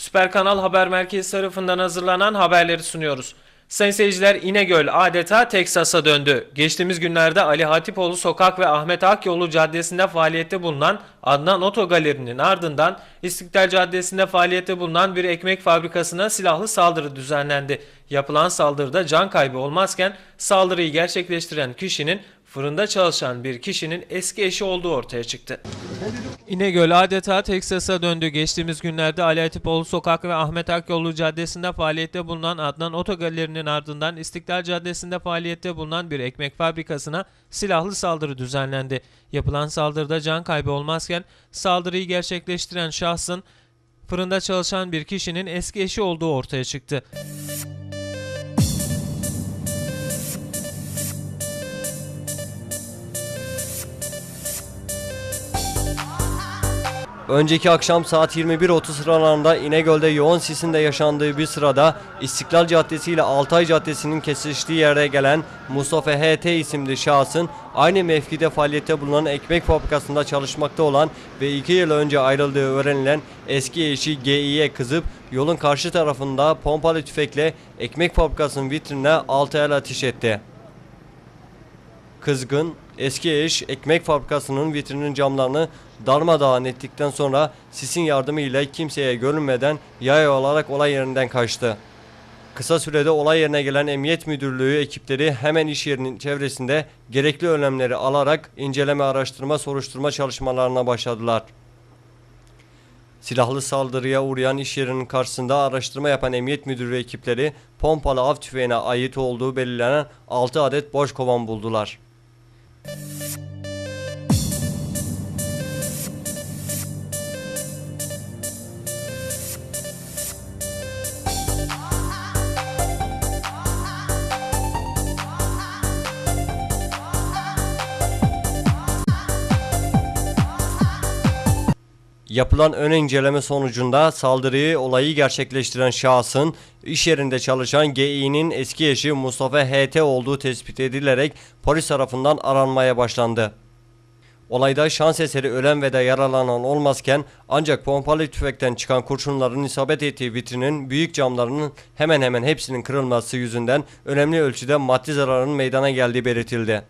Süper Kanal Haber Merkezi tarafından hazırlanan haberleri sunuyoruz. Sayın seyirciler İnegöl adeta Teksas'a döndü. Geçtiğimiz günlerde Ali Hatipoğlu Sokak ve Ahmet Akyolu Caddesi'nde faaliyette bulunan Adnan Otogaleri'nin ardından İstiklal Caddesi'nde faaliyette bulunan bir ekmek fabrikasına silahlı saldırı düzenlendi. Yapılan saldırıda can kaybı olmazken saldırıyı gerçekleştiren kişinin fırında çalışan bir kişinin eski eşi olduğu ortaya çıktı. İnegöl adeta Teksas'a döndü. Geçtiğimiz günlerde Ali Hatipoğlu Sokak ve Ahmet Akyolu Caddesi'nde faaliyette bulunan Adnan Otogaleri'nin ardından İstiklal Caddesi'nde faaliyette bulunan bir ekmek fabrikasına silahlı saldırı düzenlendi. Yapılan saldırıda can kaybı olmazken saldırıyı gerçekleştiren şahsın fırında çalışan bir kişinin eski eşi olduğu ortaya çıktı. Önceki akşam saat 21.30 sıralarında İnegöl'de yoğun sisin de yaşandığı bir sırada İstiklal Caddesi ile Altay Caddesi'nin kesiştiği yere gelen Mustafa HT isimli şahsın aynı mevkide faaliyette bulunan ekmek fabrikasında çalışmakta olan ve 2 yıl önce ayrıldığı öğrenilen eski eşi Gİ'ye kızıp yolun karşı tarafında pompalı tüfekle ekmek fabrikasının vitrinine 6 el ateş etti. Kızgın, eski eş ekmek fabrikasının vitrinin camlarını darmadağın ettikten sonra sisin yardımıyla kimseye görünmeden yaya olarak olay yerinden kaçtı. Kısa sürede olay yerine gelen Emniyet Müdürlüğü ekipleri hemen iş yerinin çevresinde gerekli önlemleri alarak inceleme, araştırma, soruşturma çalışmalarına başladılar. Silahlı saldırıya uğrayan iş yerinin karşısında araştırma yapan Emniyet Müdürlüğü ekipleri pompalı av tüfeğine ait olduğu belirlenen 6 adet boş kovan buldular. Yapılan ön inceleme sonucunda saldırıyı olayı gerçekleştiren şahsın iş yerinde çalışan Gİ'nin eski eşi Mustafa HT olduğu tespit edilerek polis tarafından aranmaya başlandı. Olayda şans eseri ölen ve de yaralanan olmazken ancak pompalı tüfekten çıkan kurşunların isabet ettiği vitrinin büyük camlarının hemen hemen hepsinin kırılması yüzünden önemli ölçüde maddi zararın meydana geldiği belirtildi.